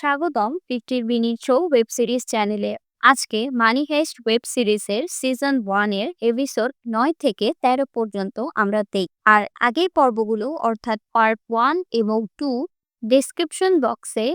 স্বাগতম ফিফটির minute show web series চ্যানেলে আজকে মানি হেস্ট ওয়েব সিরিজের সিজন ওয়ানের এপিসোড নয় থেকে তেরো পর্যন্ত আমরা দেখ আর আগের পর্বগুলো অর্থাৎ পার্ট ওয়ান এবং টু ডেসক্রিপশন বক্সে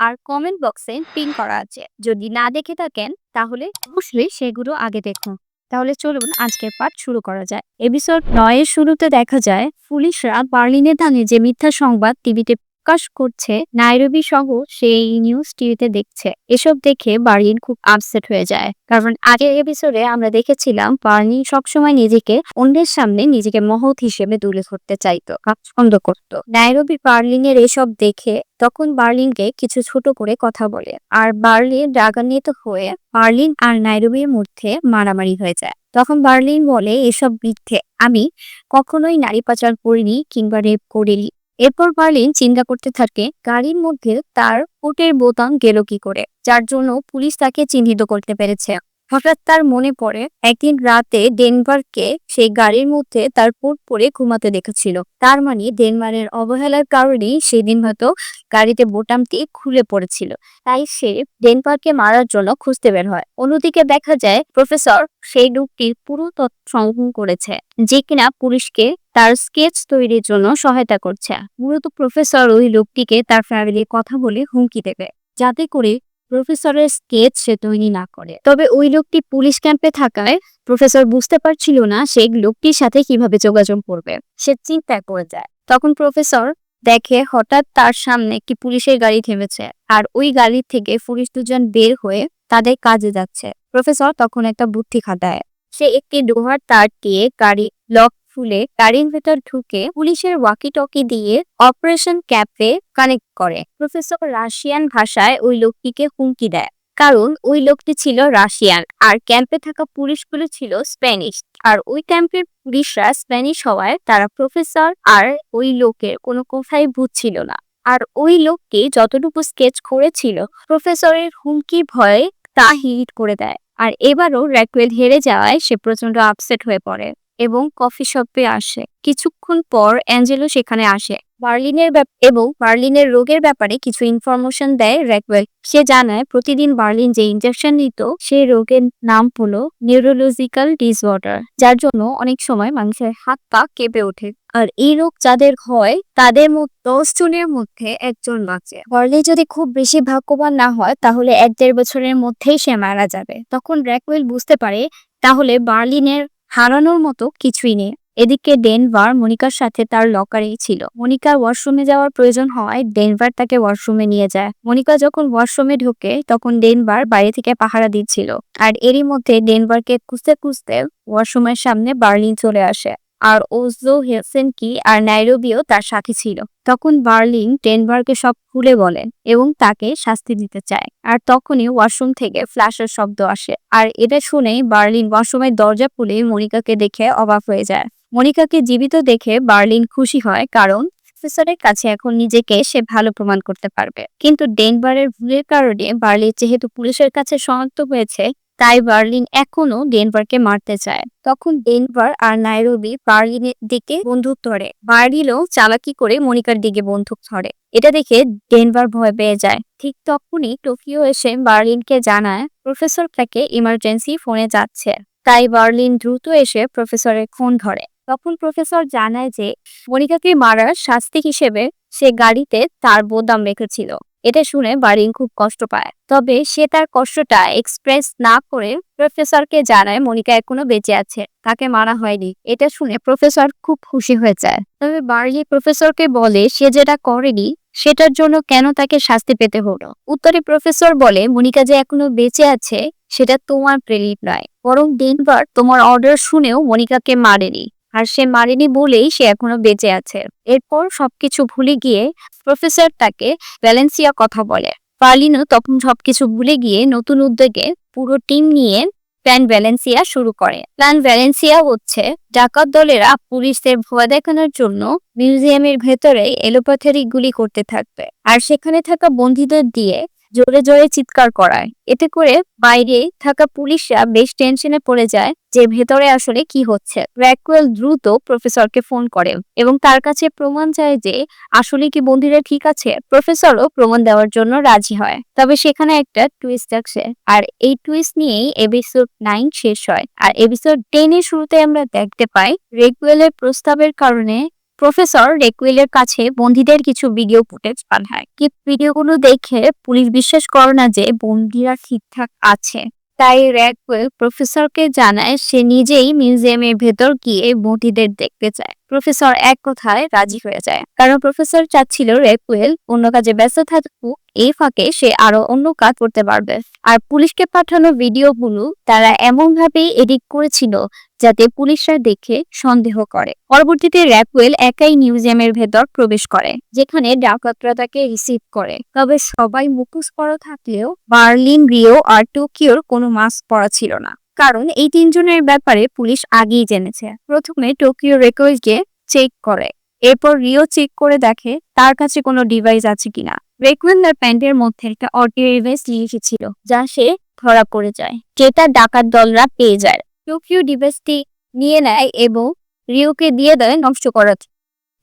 আর কমেন্ট বক্সে পিন করা আছে। যদি না দেখে থাকেন, তাহলে অবশ্যই সেগুলো আগে দেখুন। তাহলে চলুন আজকের পার্ট শুরু করা যায়। এপিসোড নয়ের শুরুতে দেখা যায়, পুলিশরা বার্লিনের ধানে যে মিথ্যা সংবাদ টিভিতে প্রকাশ করছে, নাইরবি সহ সেই নিউজ টিভিতে দেখছে। এসব দেখে বার্লিন খুব আপসেট হয়ে যায়। কারণ আগের এপিসোডে আমরা দেখেছিলাম, বার্লিন সবসময় নিজেকে অন্যের সামনে নিজেকে মহৎ হিসেবে তুলে ধরতে চাইতো, পছন্দ করত। নাইরবি বার্লিনের এসব দেখে তখন বার্লিনকে কিছু ছোট করে কথা বলে। আর বার্লিন রাগান্বিত হয়ে বার্লিন আর নাইরবির মধ্যে মারামারি হয়ে যায়। তখন বার্লিন বলে, এসব মিথ্যে। আমি কখনোই নারী পাচার করিনি কিংবা রেপ করিনি। এরপর বার্লিন চিন্তা করতে থাকে, গাড়ির মধ্যে তার কোটের বোতাম গেল কি করে, যার জন্য পুলিশ তাকে চিহ্নিত করতে পেরেছে। হঠাৎ তার মনে পড়ে, একদিন রাতে ডেনভারকে সেই গাড়ির মধ্যে তার কোট পরে ঘুমাতে দেখেছিল। তার মানে ডেনমারের অবহেলার কারণেই সেদিন হয়তো গাড়িতে বোতামটি খুলে পড়েছিল। তাই সে ডেনভারকে মারার জন্য খুঁজতে বের হয়। অন্যদিকে দেখা যায়, প্রফেসর সেই লোকটির পুরো তথ্য সংগ্রহ করেছে, যে কিনা পুলিশকে তার স্কেচ তৈরির জন্য সহায়তা করছে। মূলত প্রফেসর ওই লোকটিকে তার ফ্যামিলির কথা বলে হুমকি দেবে। যাতে করে প্রফেসরের স্কেচ সে তৈরি না করে। তবে ওই লোকটি পুলিশ ক্যাম্পে থাকায় প্রফেসর বুঝতে পারছিল না সেই লোকটির সাথে কীভাবে যোগাযোগ করবে। সে চিন্তা করে যায়। তখন প্রফেসর দেখে হঠাৎ তার সামনে একটি পুলিশের গাড়ি থেমেছে আর ওই গাড়ি থেকে পুলিশ দুজন বের হয়ে তাদের কাজে যাচ্ছে। প্রফেসর তখন একটা বুদ্ধি খাটায়। সে একটি লোহার তার দিয়ে গাড়ি লক খুলে গাড়ির ভেতর ঢুকে পুলিশের ওয়াকি টকি দিয়ে অপারেশন ক্যাপে কানেক্ট করে। প্রফেসর রাশিয়ান ভাষায় ওই লোকটিকে হুমকি দেয়। কারণ ওই লোকটি ছিল রাশিয়ান আর ক্যাম্পে থাকা পুলিশগুলো ছিল স্প্যানিশ আর ওই ক্যাম্পের পুলিশরা স্প্যানিশ হওয়ায় তারা প্রফেসর আর ওই লোকের কোনো কথাই বুঝছিল না। আর ওই লোকটি যতটুকু স্কেচ করেছিল প্রফেসরের হুমকি ভয়ে তা হিট করে দেয়। আর এবারও র্যাকুয়েল হেরে যাওয়ায় সে প্রচণ্ড আপসেট হয়ে পড়ে। এবং কফি শপে আসে। কিছুক্ষণ পর অ্যাঞ্জেলো সেখানে আসে। বার্লিনের এবং বার্লিনের রোগের ব্যাপারে কিছু ইনফরমেশন দেয় র্যাকওয়েল। সে জানায়, প্রতিদিন বার্লিন যে ইনজেকশন নিত সেই রোগের নাম হলো নিউরোলজিক্যাল ডিসঅর্ডার যার জন্য অনেক সময় মানুষের হাত পা কেঁপে ওঠে। আর এই রোগ যাদের হয়, তাদের দশ জনের মধ্যে একজন বাঁচে। বার্লি যদি খুব বেশি ভাগ্যবান না হয়, তাহলে এক দেড় বছরের মধ্যেই সে মারা যাবে। তখন র্যাকওয়েল বুঝতে পারে, তাহলে বার্লিনের হারানোর মতো কিছুই নেই। এদিকে ডেনভার মনিকার সাথে তার লকারেই ছিল। মনিকার ওয়াশরুমে যাওয়ার প্রয়োজন হওয়ায় ডেনভার তাকে ওয়াশরুমে নিয়ে যায়। মনিকা যখন ওয়াশরুমে ঢোকে, তখন ডেনভার বাইরে থেকে পাহারা দিচ্ছিল। আর এরই মধ্যে ডেনভারকে খুঁজতে খুঁজতে ওয়াশরুমের সামনে বার্লিন চলে আসে। আর ওজো হেলসেনকি আর নাইরোবিও তার সাথে ছিল। তখন বার্লিন ডেনভারকে সব খুলে বলেন এবং তাকে শাস্তি দিতে চায়। আর তখনই ওয়াশরুম থেকে ফ্ল্যাশের শব্দ আসে। আর এটা শুনেই বার্লিন ওয়াশরুমের দরজা খুলে মনিকাকে দেখে অবাক হয়ে যায়। মনিকাকে জীবিত দেখে বার্লিন খুশি হয় কারণ প্রফেসরের কাছে এখন নিজেকে সে ভালো প্রমাণ করতে পারবে। কিন্তু ডেনবারের ভুলের কারণে বার্লিন যেহেতু পুলিশের কাছে শনাক্ত হয়েছে তাই বার্লিন এখনও ডেনভারকে মারতে চায়। তখন ডেনভার আর নাইরোবি বার্লিনের দিকে বন্দুক ধরে বার্লিনও চালাকি করে মনিকার দিকে বন্দুক ধরে। এটা দেখে ডেনভার ভয় পেয়ে যায়। ঠিক তখনই টোকিও এসে বার্লিনকে জানায়, প্রফেসর তাকে ইমার্জেন্সি ফোনে যাচ্ছে। তাই বার্লিন দ্রুত এসে প্রফেসরের ফোন ধরে। তখন প্রফেসর জানায় যে, মনিকাকে মারার শাস্তি হিসেবে সে গাড়িতে তার বোদাম রেখেছিল। এটা শুনে বারিন খুব কষ্ট পায়। তবে সে তার কষ্টটা এক্সপ্রেস না করে প্রফেসরকে জানায় মনিকা এখনও বেঁচে আছে, তাকে মারা হয়নি। এটা শুনে প্রফেসর খুব খুশি হয়ে যায়। তবে বার্লি প্রফেসরকে বলে সে যেটা করেনি, সেটার জন্য কেন তাকে শাস্তি পেতে হলো? উত্তরে প্রফেসর বলে, মনিকা যে এখনও বেঁচে আছে, সেটা তোমার প্রেরিত নয়। বরং দিনবার তোমার অর্ডার শুনেও মনিকাকে মারেনি। আর সে মারেনি বলেই সে এখনও বেঁচে আছে। এরপর সবকিছু ভুলে গিয়ে প্রফেসর তাকে ভ্যালেন্সিয়া কথা বলে। পার্লিনো তখন সবকিছু ভুলে গিয়ে নতুন উদ্যোগে পুরো টিম নিয়ে প্ল্যান ভ্যালেন্সিয়া শুরু করে। প্ল্যান ভ্যালেন্সিয়া হচ্ছে ডাকাত দলেরা পুলিশদের ভয় দেখানোর জন্য মিউজিয়ামের ভেতরে এলোপাথারি গুলি করতে থাকবে। আর সেখানে থাকা বন্দীদের দিয়ে জোরে জোরে চিৎকার করায়। এতে করে বাইরে থাকা পুলিশরা বেশ টেনশনে পড়ে যায় যে ভেতরে আসলে কি হচ্ছে। র্যাকুয়েল দ্রুত প্রফেসরকে ফোন করে এবং তার কাছে প্রমাণ চায় যে আসলে কি বন্দিরা ঠিক আছে। প্রফেসরও প্রমাণ দেওয়ার জন্য রাজি হয়। তবে সেখানে একটা টুইস্ট আছে। আর এই টুইস্ট নিয়েই এপিসোড নাইন শেষ হয়। আর এপিসোড টেন এর শুরুতে আমরা দেখতে পাই রেকুয়েলের প্রস্তাবের কারণে প্রফেসর রেকুইলের কাছে বন্দীদের কিছু ভিডিও ফুটেজ পাঠায়। কি ভিডিওগুলো দেখে পুলিশ বিশ্বাস করে না যে বন্দীরা ঠিকঠাক আছে। তাই র্যাকুয়েল প্রফেসরকে জানায় সে নিজেই মিউজিয়ামের ভেতর গিয়ে বন্দীদের দেখতে চায়। প্রফেসর এক কথায় রাজি হয়ে যায়। কারণ প্রফেসর চাচ্ছিল রেকুয়েল অন্য কাজে ব্যস্ত থাকুক, এই ফাঁকে সে আরও অন্য কাজ করতে পারবে। আর পুলিশকে পাঠানো ভিডিওগুলো তারা এমন ভাবেই এডিট করেছিল যাতে পুলিশরা দেখে সন্দেহ করে। পরবর্তীতে র্যাকুয়েল একাই মিউজিয়ামের ভেতর প্রবেশ করে, যেখানে ডাকাতরা তাকে রিসিভ করে। তবে সবাই মুখোশ পরা থাকলেও বার্লিন, রিও আর টোকিওর কোনো মাস্ক পরা ছিল না। কারণ এই তিনজনের ব্যাপারে পুলিশ আগেই জেনেছে। প্রথমে টোকিও রেকুয়েলকে চেক করে। এরপর রিও চেক করে দেখে তার কাছে কোনো ডিভাইস আছে কিনা। রেকুয়েল তার প্যান্টের মধ্যে একটা অডিও ডিভাইস নিয়ে এসেছিল, যা সে ধরা পড়ে যায়, যেটা ডাকাত দলরা পেয়ে যায়। টোকিও ডিভাইসটি নিয়ে নেয় এবং রিওকে দিয়ে দেয় নষ্ট করার।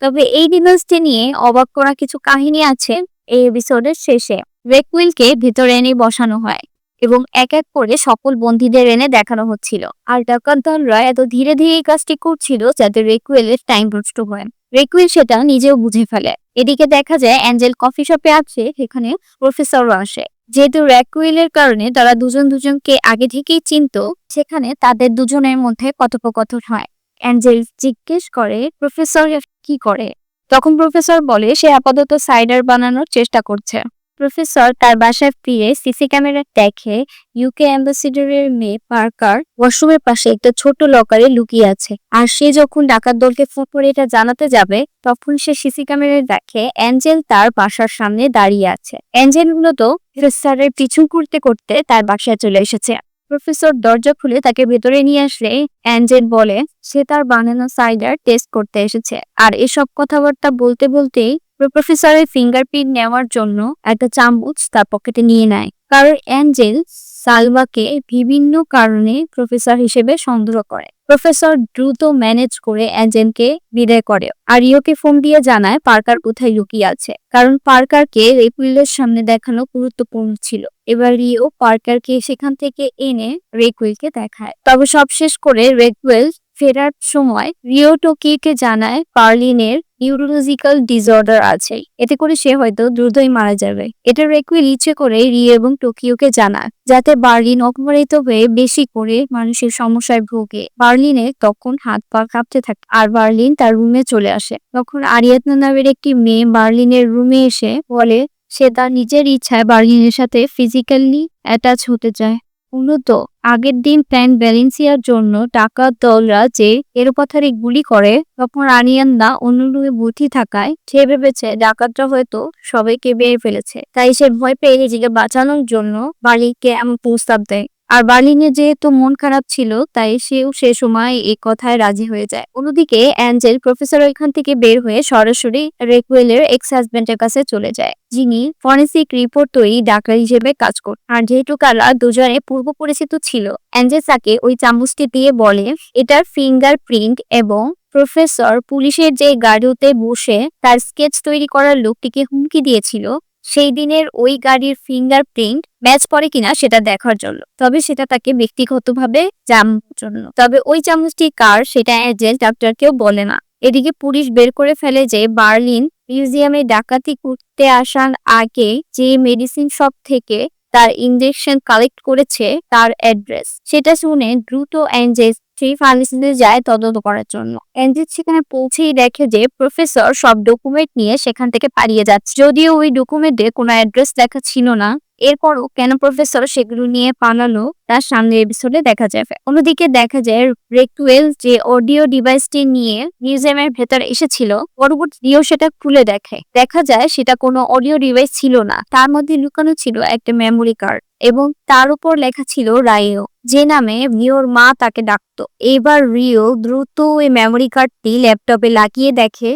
তবে এই ডিভাইসটি নিয়ে অবাক করা কিছু কাহিনী আছে এই এপিসোডের শেষে। রেকুইলকে ভিতরে এনে বসানো হয়। এবং এক এক করে সকল বন্দীদের এনে দেখানো হচ্ছিল। আর ডাকাত দলরা এত ধীরে ধীরে এই কাজটি করছিল যাতে রেকুয়েলের টাইম নষ্ট হয়। রেকুয়েল সেটা নিজেও বুঝে ফেলে। এদিকে দেখা যায় অ্যাঞ্জেল কফি শপে আছে, সেখানে প্রফেসরও আসে। যেহেতু র্যাকুয়েলের কারণে তারা দুজন দুজনকে আগে থেকেই চিনত, সেখানে তাদের দুজনের মধ্যে কথোপকথন হয়। অ্যাঞ্জেল জিজ্ঞেস করে, প্রফেসর, কি করে? তখন প্রফেসর বলে, সে আপাতত সাইডার বানানোর চেষ্টা করছে। প্রফেসর তার বাসায় ফিরে সিসি ক্যামেরা দেখে ইউকে অ্যাম্বাসিডারের মেয়ে পার্কার ওয়াশরুমের পাশে একটা ছোট লকারে লুকিয়ে আছে। আর সে যখন ডাকাত দলকে ফোন করে এটা জানাতে যাবে, তখন সে সিসি ক্যামেরায় দেখে অ্যাঞ্জেল তার বাসার সামনে দাঁড়িয়ে আছে। অ্যাঞ্জেল মূলত প্রফেসরের পিছু করতে করতে তার বাসায় চলে এসেছে। প্রফেসর দরজা খুলে তাকে ভেতরে নিয়ে আসলে অ্যাঞ্জেল বলে, সে তার বানানো সাইডার টেস্ট করতে এসেছে। আর এসব কথাবার্তা বলতে বলতেই প্রফেসরের ফিঙ্গারপ্রিন্ট নেওয়ার জন্য একটা চামচ তার পকেটে নিয়ে নেয়। কারণ অ্যাঞ্জেল সালভাকে বিভিন্ন কারণে প্রফেসর হিসেবে সন্দেহ করে। প্রফেসর দ্রুত ম্যানেজ করে অ্যাঞ্জেলকে বিদায় করে। আর রিওকে ফোন দিয়ে জানায় পার্কার কোথায় লুকিয়ে আছে। কারণ পার্কারকে রেকুইলের সামনে দেখানো গুরুত্বপূর্ণ ছিল। এবার রিও পার্কারকে সেখান থেকে এনে রেকুইলকে দেখায়। তবে সব শেষ করে রেকুয়েল ফেরার সময় রিও টোকিকে জানায় পার্লিনের নিউরোলজিক্যাল ডিসঅর্ডার আছে। এতে করে সে হয়তো দ্রুতই মারা যাবে। এটা রেকুইল ইচ্ছে করে রিও এবং টোকিওকে জানায়, যাতে বার্লিন অপমানিত হয়ে বেশি করে মানুষের সমস্যায় ভোগে। বার্লিনে তখন হাত পা কাঁপতে থাকে আর বার্লিন তার রুমে চলে আসে। তখন আরিয়াতনা নামের একটি মেয়ে বার্লিনের রুমে এসে বলে, সে তার নিজের ইচ্ছায় বার্লিনের সাথে ফিজিক্যালি অ্যাটাচ হতে চায়। মূলত আগের দিন প্ল্যান ব্যালেন্সিয়ার জন্য টাকা দলরা যে এরোপাথারে গুলি করে, তখন আনিয়ান্দা অন্য রুমে বুদ্ধি থাকায় সে ভেবেছে ডাকাতরা হয়তো সবাইকে বেড়ে ফেলেছে। তাই সে ভয় পেয়ে নিজেকে বাঁচানোর জন্য বাড়িকে এমন প্রস্তাব দেয়। আর বার্লিনে যেহেতু মন খারাপ ছিল, তাই সেও সে সময় এই কথায় রাজি হয়ে যায়। অন্যদিকে অ্যাঞ্জেল প্রফেসর ওইখান থেকে বের হয়ে সরাসরি রেকুয়েলের এক্স হাজবেন্ডের কাছে চলে যায়, যিনি ফরেন্সিক রিপোর্ট তৈরি ডাক্তার হিসেবে কাজ করত আর যেহেতু কালা দুজনে পূর্ব পরিচিত ছিল, অ্যাঞ্জেল তাকে ওই চামচটি দিয়ে বলে, এটার ফিঙ্গার প্রিন্ট এবং প্রফেসর পুলিশের যে গাড়িতে বসে তার স্কেচ তৈরি করার লোকটিকে হুমকি দিয়েছিল সেই দিনের ওই গাড়ির ফিঙ্গারপ্রিন্ট ম্যাচ পরে কিনা সেটা দেখার জন্য। তবে সেটা তাকে ব্যক্তিগতভাবে জানার জন্য। তবে ওই চামচটি কার সেটা এজেন্ট ডাক্তারকেও বলে না। এদিকে পুলিশ বের করে ফেলে যে বার্লিন মিউজিয়ামে ডাকাতি করতে আসার আগে যে মেডিসিন শপ থেকে তার ইঞ্জেকশন কালেক্ট করেছে তার অ্যাড্রেস সেটা শুনে দ্রুত অ্যাঞ্জেস সেই ফার্মেসিতে যায় তদন্ত করার জন্য। অ্যাঞ্জেস সেখানে পৌঁছেই দেখে যে প্রফেসর সব ডকুমেন্ট নিয়ে সেখান থেকে পালিয়ে যাচ্ছে। যদিও ওই ডকুমেন্টে কোনো অ্যাড্রেস লেখা ছিল না এরপরও কেন প্রফেসর সেগুলো নিয়ে পালালো তার সামনের এপিসোডে দেখা যাবে। অন্যদিকে দেখা যায় রেকুয়েল যে অডিও ডিভাইসটি নিয়ে মিউজিয়ামের ভেতরে এসেছিল, পরবর্তী দিয়েও সেটা খুলে দেখে। দেখা যায় সেটা কোনো অডিও ডিভাইস ছিল না, তার মধ্যে লুকানো ছিল একটা মেমোরি কার্ড এবং তার উপর লেখা ছিল রায়েও, যে নামে রিওর মা তাকে ডাকতো। এবার রিও দ্রুত ওই মেমোরি কার্ডটি ল্যাপটপে লাগিয়ে দেখে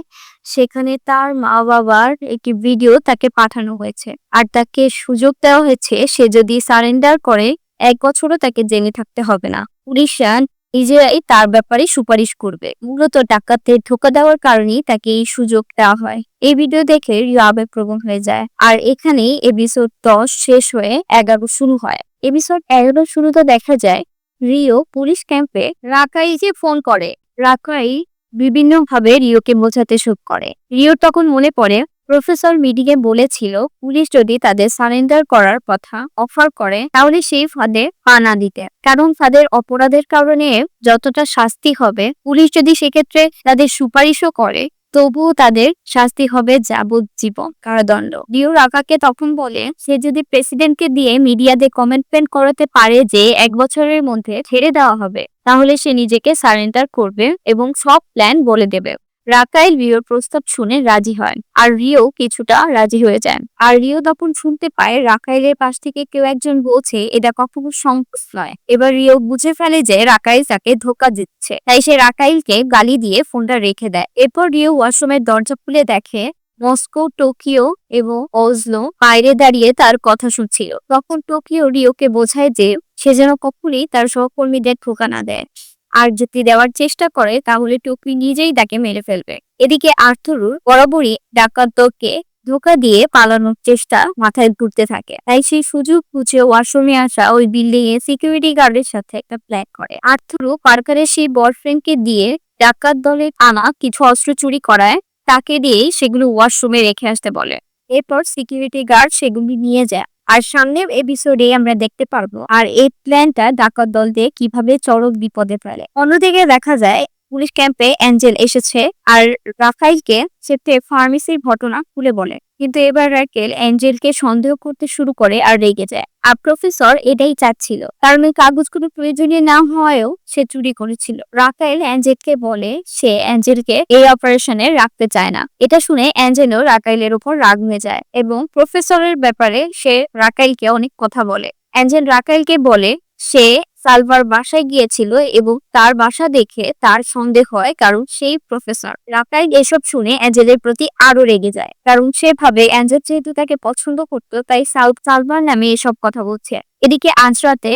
সেখানে তার মা বাবার একটি ভিডিও তাকে পাঠানো হয়েছে। আর তাকে সুযোগ দেওয়া হয়েছে, সে যদি সারেন্ডার করে, এক বছরও তাকে জেনে থাকতে হবে না। পুলিশরা নিজেরাই তার ব্যাপারে সুপারিশ করবে। মূলত ডাকাতদের ধোকা দেওয়ার কারণেই তাকে এই সুযোগ দেওয়া হয়। এই ভিডিও দেখে রিও আবেগপ্রবণ হয়ে যায়। আর এখানেই এপিসোড দশ শেষ হয়ে এগারো শুরু হয়। এপিসোড এগারো শুরুতে দেখা যায়, রিও পুলিশ ক্যাম্পে রাকাই যে ফোন করে। রাকাই বিভিন্ন ভাবে রিওকে বোঝাতে শুরু করে। রিও তখন মনে পড়ে, প্রফেসর মিডিকে বলেছিল, পুলিশ যদি তাদের সারেন্ডার করার কথা অফার করে, তাহলে সেই ফাঁদে পা না দিতে। কারণ তাদের অপরাধের কারণে যতটা শাস্তি হবে, পুলিশ যদি সেক্ষেত্রে তাদের সুপারিশও করে তবুও তাদের শাস্তি হবে যাবজ্জীবন কারাদণ্ড। ডিও রাকাকে তখন বলে, সে যদি প্রেসিডেন্টকে দিয়ে মিডিয়াতে কমেন্টমেন্ট করাতে পারে যে এক বছরের মধ্যে ছেড়ে দেওয়া হবে, তাহলে সে নিজেকে সারেন্ডার করবে এবং সব প্ল্যান বলে দেবে। রাকাইল রিওর প্রস্তাব শুনে রাজি হয়। আর রিও কিছুটা রাজি হয়ে যায়। আর রিও তখন শুনতে পায় রাকাইলের পাশ থেকে কেউ একজন বলছে, এটা কখনো সম্ভব নয়। এবার রিও বুঝে ফেলে যে রাকাইল তাকে ধোকা দিচ্ছে। তাই সে রাকাইলকে গালি দিয়ে ফোনটা রেখে দেয়। এরপর রিও ওয়াশরুমের দরজা খুলে দেখে মস্কো, টোকিও এবং অজলো বাইরে দাঁড়িয়ে তার কথা শুনছিল। তখন টোকিও রিওকে বোঝায় যে সে যেন কখনই তার সহকর্মীদের ঠোকা না দেয়। আর যদি দেওয়ার চেষ্টা করে, তাহলে টুকরি নিজেই তাকে মেরে ফেলবে। এদিকে আর্থুরুর বরাবরই ডাকাতকে ধোকা দিয়ে পালানোর চেষ্টা মাথায় ঘুরতে থাকে। তাই সেই সুযোগ বুঝে ওয়াশরুমে আসা ওই বিল্ডিং এ সিকিউরিটি গার্ডের সাথে একটা প্ল্যান করে। আর্থুরু পার্কারের সেই বয়ফ্রেন্ডকে দিয়ে ডাকাত দলে আনা কিছু অস্ত্র চুরি করায়, তাকে দিয়েই সেগুলো ওয়াশরুমে রেখে আসতে বলে। এরপর সিকিউরিটি গার্ড সেগুলি নিয়ে যায়। আর সামনের এপিসোডে আমরা দেখতে পারব, আর এই প্ল্যানটা ডাকাত দল দিয়ে কীভাবে চরম বিপদে ফেলে। অন্যদিকে দেখা যায় পুলিশ ক্যাম্পে অ্যাঞ্জেল এসেছে আর রাফাইলকে সেতে ফার্মেসির ঘটনা খুলে বলে। কিন্তু এবার রাকেল অ্যাঞ্জেলকে সন্দেহ করতে শুরু করে আর রেগে যায়। আর প্রফেসর এটাই চাচ্ছিল, কারণ ওই কাগজগুলো প্রয়োজনীয় না হওয়ায়ও সে চুরি করেছিল। রাকাইল অ্যাঞ্জেলকে বলে, সে অ্যাঞ্জেলকে এই অপারেশনে রাখতে চায় না। এটা শুনে অ্যাঞ্জেলও রাকাইলের উপর রাগ হয়ে যায় এবং প্রফেসরের ব্যাপারে সে রাকাইলকে অনেক কথা বলে। অ্যাঞ্জেল রাকাইলকে বলে, সে সালভার বাসায় গিয়েছিল এবং তার বাসা দেখে তার সন্দেহ হয়, কারণ সেই প্রফেসর রাকাইল এসব শুনে অ্যাঞ্জেলের প্রতি আরও রেগে যায়, কারণ সে ভাবে অ্যাঞ্জেল যেহেতু তাকে পছন্দ করত, তাই সাউথ সালভার নামে এসব কথা বলছে। এদিকে আজ রাতে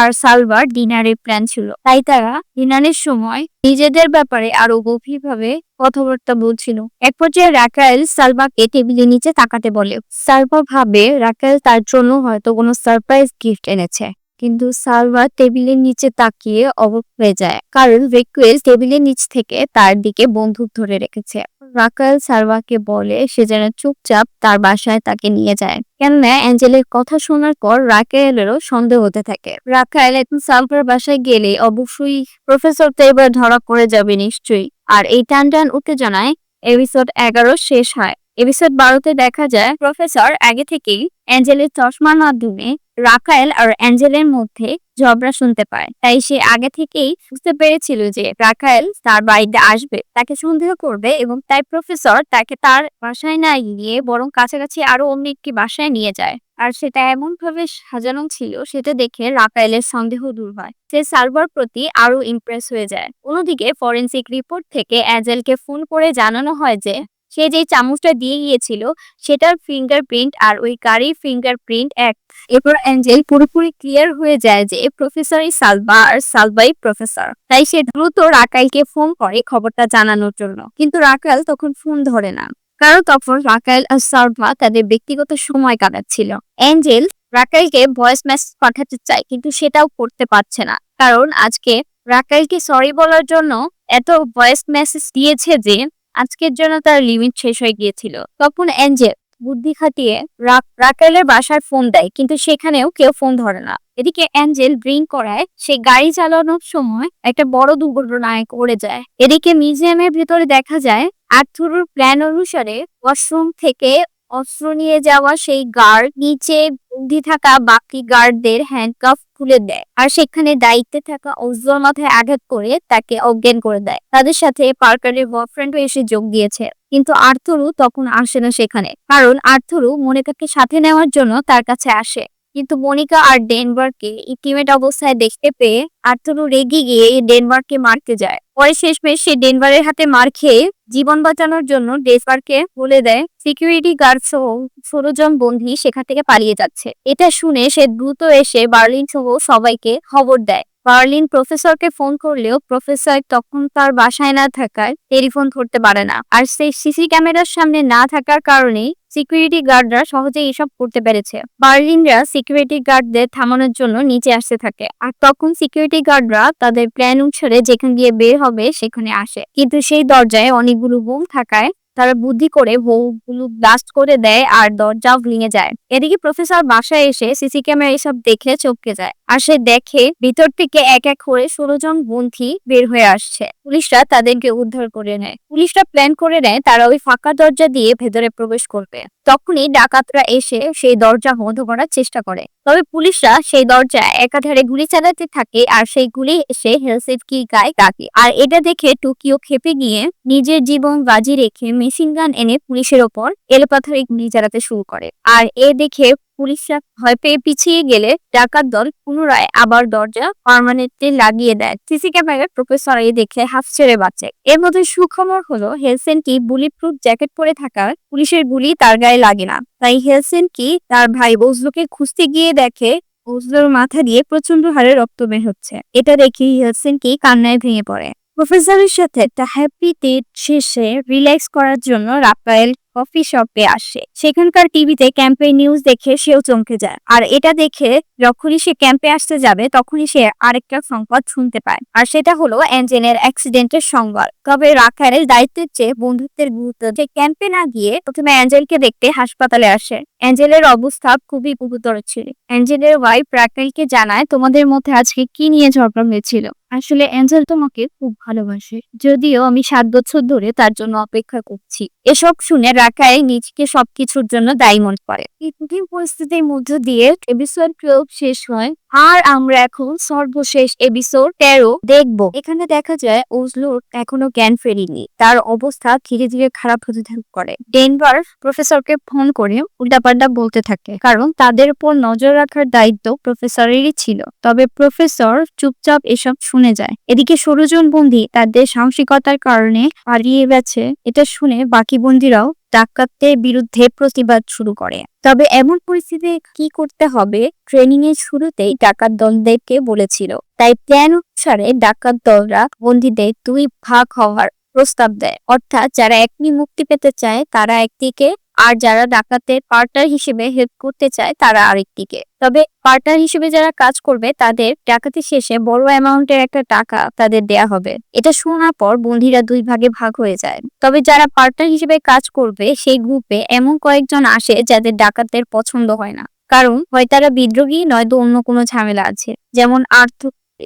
আর সালভার ডিনারের প্ল্যান ছিল, তাই তারা ডিনারের সময় নিজেদের ব্যাপারে আরও গভীরভাবে কথাবার্তা বলছিল। এক পর্যায়ে রাকাইল সালভাকে টেবিলের নিচে তাকাতে বলে সালভা ভাবে রাকাইল তার জন্য হয়তো কোনো সারপ্রাইজ গিফট এনেছে। কিন্তু সালভা টেবিলের নিচে তাকিয়ে অবাক হয়ে যায়। কারণ রিকোয়েস্ট টেবিলের নিচ থেকে তার দিকে বন্দুক ধরে রেখেছে। রাকাল সালভাকে বলে সে যেন চুপচাপ তার বাসায় তাকে নিয়ে যায়। কেননা অ্যাঞ্জেলের কথা শোনার পর রাকেলেরও সন্দেহ হতে থাকে। রাকাল এখন সালভার বাসায় গেলে অবশ্যই প্রফেসর তো এবার ধরা পড়ে যাবে নিশ্চয়ই। আর এই টান টান উত্তেজনায় এপিসোড এগারো শেষ হয়। এপিসোড বারোতে দেখা যায় প্রফেসর আগে থেকেই অ্যাঞ্জেলের চশমার মাধ্যমে রাকায়েল আর অ্যাঞ্জেলের মধ্যে ঝগড়া শুনতে পায়। তাই সে আগে থেকেই বুঝতে পেরেছিল যে রাকায়েল তার বাড়িতে আসবে, তাকে সন্দেহ করবে এবং তাই প্রফেসর তাকে তার বাসায় না গিয়ে বরং কাছাকাছি আরও অন্য একটি বাসায় নিয়ে যায়। আর সেটা এমন ভাবে সাজানো ছিল, সেটা দেখে রাকায়েলের সন্দেহ দূর হয়। সে সার্ভার প্রতি আরও ইমপ্রেস হয়ে যায়। অন্যদিকে ফরেন্সিক রিপোর্ট থেকে অ্যাঞ্জেলকে ফোন করে জানানো হয় যে সে যে চামচটা দিয়ে গিয়েছিল, সেটার ফিঙ্গারপ্রিন্ট আর ওই গাড়ির ফিঙ্গারপ্রিন্ট এক। এরপর অ্যাঞ্জেল পুরোপুরি ক্লিয়ার হয়ে যায় যে প্রফেসরই সালবা আর সালবাই প্রফেসর। তাই সে দ্রুত রাকাইলকে ফোন করে খবরটা জানানোর জন্য। কিন্তু রাকাইল তখন ফোন ধরে না। কারণ তখন রাকাইল আর সালভা তাদের ব্যক্তিগত সময় কাটাচ্ছিল। অ্যাঞ্জেল রাকাইলকে ভয়েস মেসেজ পাঠাতে চায়, কিন্তু সেটাও করতে পারছে না। কারণ আজকে রাকাইলকে সরি বলার জন্য এত ভয়েস মেসেজ দিয়েছে যে আজকের জন্য তার লিমিট শেষ হয়ে গিয়েছিল। তখন অ্যাঞ্জেল বুদ্ধি খাটিয়ে রাকাইলের বাসায় ফোন দেয়, কিন্তু সেখানেও কেউ ফোন ধরে না। এদিকে অ্যাঞ্জেল ড্রিঙ্ক করায়, সে গাড়ি চালানোর সময় একটা বড় দুর্ঘটনায় করে যায়। এদিকে মিউজিয়ামের ভিতরে দেখা যায়, আর্থুরুর প্ল্যান অনুসারে ওয়াশরুম থেকে অস্ত্র নিয়ে যাওয়া সেই গার্ড নিচে বন্দি থাকা বাকি গার্ডদের হ্যান্ডকাফ খুলে দেয় আর সেখানে দায়িত্বে থাকা অজুয়ার মাথায় আঘাত করে তাকে অজ্ঞান করে দেয়। তাদের সাথে পার্কারের বয়ফ্রেন্ডও এসে যোগ দিয়েছে। কিন্তু আর্থরু তখন আসে না সেখানে। কারণ আর্থরু মনে সাথে নেওয়ার জন্য তার কাছে আসে। কিন্তু মনিকা আর ডেনভারকে ইন্টিমেট অবস্থায় দেখতে পেয়ে আর্তুরু রেগে গিয়ে ডেনভারকে মারতে যায়। পরে শেষমেশ সে ডেনভারের হাতে মার খেয়ে জীবন বাঁচানোর জন্য ডেনভারকে বলে দেয়, সিকিউরিটি গার্ড সহ ষোলো জন বন্দী সেখান থেকে পালিয়ে যাচ্ছে। এটা শুনে সে দ্রুত এসে বার্লিন সহ সবাইকে খবর দেয়। বার্লিন প্রফেসরকে ফোন করলেও প্রফেসর তখন তার বাসায় না থাকায় টেলিফোন ধরতে পারে না। আর সেই সিসি ক্যামেরার সামনে না থাকার কারণেই সিকিউরিটি গার্ডরা সহজেই এসব করতে পেরেছে। বার্লিনরা সিকিউরিটি গার্ডদের থামানোর জন্য নিচে আসতে থাকে আর তখন সিকিউরিটি গার্ডরা তাদের প্ল্যান অনুসারে যেখান দিয়ে বের হবে সেখানে আসে। কিন্তু সেই দরজায় অনেকগুলো বোম থাকায় তারা বুদ্ধি করে বউগুলো ব্লাস্ট করে দেয় আর দরজাও ভেঙে যায়। এদিকে প্রফেসর বাসায় এসে সিসি ক্যামেরা এসব দেখে চমকে যায়। আর সে দেখে ভিতর থেকে এক এক করে ষোলো জন বন্ধী বের হয়ে আসছে। পুলিশরা তাদেরকে উদ্ধার করে নেয়। পুলিশরা প্ল্যান করে নেয় তারা ওই ফাঁকা দরজা দিয়ে ভেতরে প্রবেশ করবে। তখনই ডাকাতরা এসে সেই দরজা বন্ধ করার চেষ্টা করে। তবে পুলিশরা সেই দরজা একাধারে গুলি চালাতে থাকে আর সেই গুলি এসে হেলসেটকি গায়ে লাগে। আর এটা দেখে টোকিও খেপে গিয়ে নিজের জীবন বাজি রেখে মেশিন গান এনে পুলিশের ওপর এলোপাথারি গুলি চালাতে শুরু করে। আর এ দেখে পুলিশরা ভয় পেয়ে পিছিয়ে গেলে ডাকাত দল পুনরায় আবার দরজা পার্মানেন্টলি লাগিয়ে দেয়। সিসি ক্যামেরার প্রফেসর দেখে হাফ ছেড়ে বাঁচে। এর মধ্যে সুখবর হলো, হেলসেনকি বুলি প্রুফ জ্যাকেট পরে থাকার পুলিশের গুলি তার গায়ে লাগে না। তাই হেলসেনকি তার ভাই ওজলোকে খুঁজতে গিয়ে দেখে ওজলোর মাথা দিয়ে প্রচণ্ড হারে রক্ত বের হচ্ছে। এটা দেখে হেলসেনকি কান্নায় ভেঙে পড়ে। প্রফেসরের সাথে একটা হ্যাপি ডেট শেষে রিল্যাক্স করার জন্য রাফায়েল কফি শপে আসে। সেখানকার টিভিতে ক্যাম্পের নিউজ দেখে সেও চমকে যায়। আর এটা দেখে যখনই সে ক্যাম্পে আসতে যাবে, তখনই সে আরেকটা সংবাদ শুনতে পায়। আর সেটা হলো অ্যাঞ্জেলের অ্যাক্সিডেন্টের সংবাদ। তবে রাখারের দায়িত্বের চেয়ে বন্ধুত্বের গুরুত্ব যে ক্যাম্পে না গিয়ে প্রথমে অ্যাঞ্জেলকে দেখতে হাসপাতালে আসে। অ্যাঞ্জেলের অবস্থা খুবই গুরুতর ছিল। অ্যাঞ্জেলের ওয়াইফ রাকেলকে জানায়, তোমাদের মধ্যে আজকে কি নিয়ে ঝগড়া হয়েছিল? আসলে অ্যাঞ্জেল তোমাকে খুব ভালোবাসে। যদিও আমি সাত বছর ধরে তার জন্য অপেক্ষা করছি। এসব শুনে রাকাই নিজকে সবকিছুর জন্য দায়ী মনে করে। কঠিন পরিস্থিতির মধ্য দিয়ে এপিসোড টুয়েলভ শেষ হয়। আর আমরা এখন সর্বশেষ এপিসোড তেরো দেখব। এখানে দেখা যায় ওজলোর এখনও জ্ঞান ফেরেনি। তার অবস্থা ধীরে ধীরে খারাপ হতে করে ডেনভার প্রফেসরকে ফোন করে উল্টাপাল্টা বলতে থাকে, কারণ তাদের উপর নজর রাখার দায়িত্ব প্রফেসরেরই ছিল। তবে প্রফেসর চুপচাপ এসব শুনে যায়। এদিকে ষোলো জন বন্দী তাদের সাহসিকতার কারণে হারিয়ে গেছে। এটা শুনে বাকি বন্দীরাও ডাকাতদের বিরুদ্ধে প্রতিবাদ শুরু করে। তবে এমন পরিস্থিতিতে কি করতে হবে? ট্রেনিং এর শুরুতেই ডাকাত দলদেরকে বলেছিল। তাই প্ল্যান অনুসারে ডাকাত দলরা বন্দীদের দুই ভাগ হওয়ার প্রস্তাব দেয়। অর্থাৎ যারা একটি মুক্তি পেতে চায়, তারা একদিকে আর যারা ডাকাতের পার্টনার হিসেবে হেল্প করতে চায়, তারা আরেকদিকে তবে পার্টনার হিসেবে যারা কাজ করবে, তাদের ডাকাতি শেষে বড় অ্যামাউন্টের একটা টাকা তাদের দেয়া হবে। এটা শোনার পর বন্ধীরা দুই ভাগে ভাগ হয়ে যায়। তবে যারা পার্টনার হিসেবে কাজ করবে, সেই গ্রুপে এমন কয়েকজন আসে যাদের ডাকাতের পছন্দ হয় না। কারণ হয় তারা বিদ্রোহী, নয়তো অন্য কোনো ঝামেলা আছে। যেমন আর্থ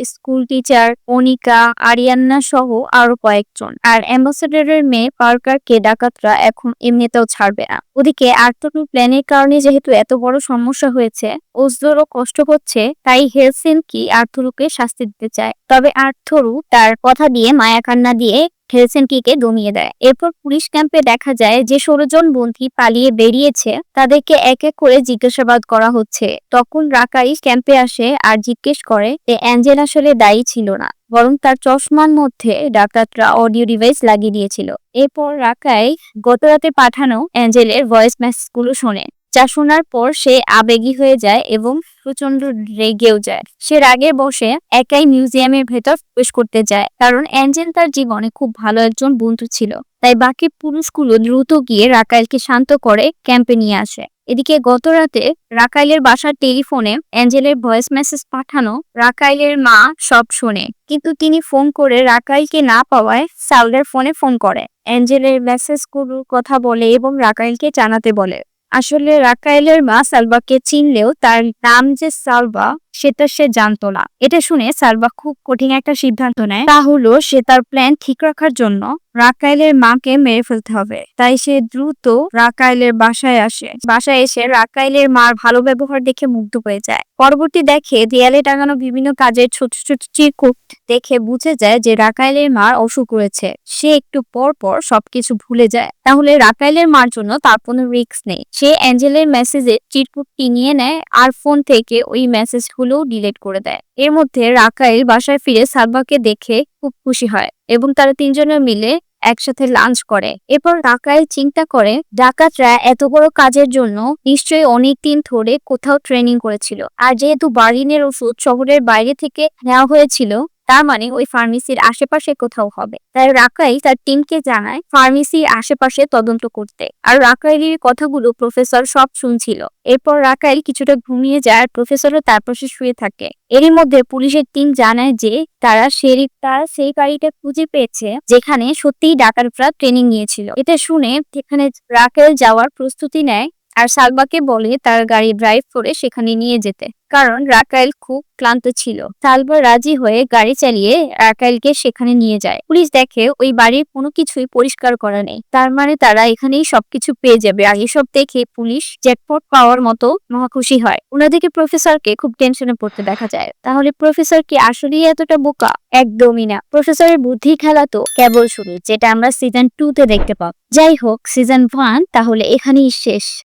স্কুল টিচার অনিকা, আরিয়ান্না সহ আরও কয়েকজন। আর অ্যাম্বাসেডরের মেয়ে পার্কারকে ডাকাতরা এখন এমনিতেও ছাড়বে না। ওদিকে আর্থরু প্ল্যানের কারণে যেহেতু এত বড় সমস্যা হয়েছে ওজদোরও কষ্ট হচ্ছে, তাই হেলসেন কি আর্থরুকে শাস্তি দিতে চায়। তবে আর্থরু তার কথা দিয়ে মায়া কান্না দিয়ে হেলসিনকিকে দমিয়ে দেয়। এরপর পুলিশ ক্যাম্পে দেখা যায় যে ষোলো জন বন্দী পালিয়ে বেরিয়েছে। তাদেরকে এক এক করে জিজ্ঞাসাবাদ করা হচ্ছে। তখন রাকাই ক্যাম্পে আসে আর জিজ্ঞেস করে যে অ্যাঞ্জেল আসলে দায়ী ছিল না, বরং তার চশমার মধ্যে ডাকাতরা অডিও ডিভাইস লাগিয়ে দিয়েছিল। এরপর রাকাই গতরাতে পাঠানো অ্যাঞ্জেলের ভয়েস মেসেজগুলো শোনে। যা শোনার পর সে আবেগী হয়ে যায় এবং প্রচণ্ড রেগেও যায়। সে রাগে বসে একাই মিউজিয়ামের ভেতর প্রবেশ করতে যায়, কারণ অ্যাঞ্জেল তার জীবনে খুব ভালো একজন বন্ধু ছিল। তাই বাকি পুরুষগুলো দ্রুত গিয়ে রাকাইলকে শান্ত করে ক্যাম্পে নিয়ে আসে। এদিকে গত রাতে রাকাইলের বাসার টেলিফোনে অ্যাঞ্জেলের ভয়েস মেসেজ পাঠানো রাকাইলের মা সব শোনে, কিন্তু তিনি ফোন করে রাকাইলকে না পাওয়ায় সালদের ফোনে ফোন করে। অ্যাঞ্জেলের মেসেজগুলোর কথা বলে এবং রাকাইলকে জানাতে বলে। আসলে রাকাইলের মা সালবাকে চিনলেও তার নাম যে সালবা, সেটা সে জানতো না। এটা শুনে সালবা খুব কঠিন একটা সিদ্ধান্ত নেয়। তা হলো সে তার প্ল্যান ঠিক রাখার জন্য রাকাইলের মাকে মেরে ফেলতে হবে। তাই সে দ্রুত রাকাইলের বাসায় আসে। বাসায় এসে রাকাইলের মার ভালো ব্যবহার দেখে মুগ্ধ হয়ে যায়। পরবর্তী দেখে দেয়ালে টাঙানো বিভিন্ন কাজের ছোট ছোট চিরকুট দেখে বুঝে যায় যে রাকাইলের মার অসুখ রয়েছে। সে একটু পর পর সবকিছু ভুলে যায়। তাহলে রাকাইলের মার জন্য তার কোনো রিস্ক নেই। সে অ্যাঞ্জেলের মেসেজে চিরকুটটি নিয়ে নেয় আর ফোন থেকে ওই মেসেজগুলো ডিলিট করে দেয়। এর মধ্যে রাকাইল বাসায় ফিরে সালবাকে দেখে খুব খুশি হয় এবং তারা তিনজনে মিলে একসাথে লাঞ্চ করে। এরপর ডাকায় চিন্তা করে, ডাকাতরা এত বড় কাজের জন্য নিশ্চয়ই অনেক দিন ধরে কোথাও ট্রেনিং করেছিল। আর যেহেতু বার্লিনের ওষুধ শহরের বাইরে থেকে নেওয়া হয়েছিল তার মানে ওই ফার্মেসির আশেপাশে কোথাও হবে। তাই রাকাইল তার টিমকে জানায় ফার্মেসির আশেপাশে তদন্ত করতে। আর রাকাইলের কথাগুলো প্রফেসর সব শুনছিল। এরপর রাকাইল কিছুটা ঘুমিয়ে যায় আর প্রফেসরও তার পাশে শুয়ে থাকে। এরই মধ্যে পুলিশের টিম জানায় যে তারা শেরিফ তারা সেই গাড়িটা খুঁজে পেয়েছে যেখানে সত্যিই ডাকাতরা ট্রেনিং নিয়েছিল। এটা শুনে সেখানে রাকেল যাওয়ার প্রস্তুতি নেয় আর সালবাকে বলে তার গাড়ি ড্রাইভ করে সেখানে নিয়ে যেতে। কারণ রাকাইল খুব ক্লান্ত ছিল। সালবা রাজি হয়ে গাড়ি চালিয়ে রাকাইলকে সেখানে নিয়ে যায়। পুলিশ দেখে ওই বাড়ির কোনো কিছুই পরিষ্কার করা নেই। তার মানে তারা এখানেই সবকিছু পেয়ে যাবে। আর এসব দেখে পুলিশ জ্যাকপট পাওয়ার মতো মহাখুশি হয়। ওনাদিকে প্রফেসরকে খুব টেনশনে পড়তে দেখা যায়। তাহলে প্রফেসর কি আসলেই এতটা বোকা? একদমই না। প্রফেসরের বুদ্ধি খেলা তো কেবল শুরু, যেটা আমরা সিজন টু তে দেখতে পাব। যাই হোক সিজন ওয়ান তাহলে এখানেই শেষ।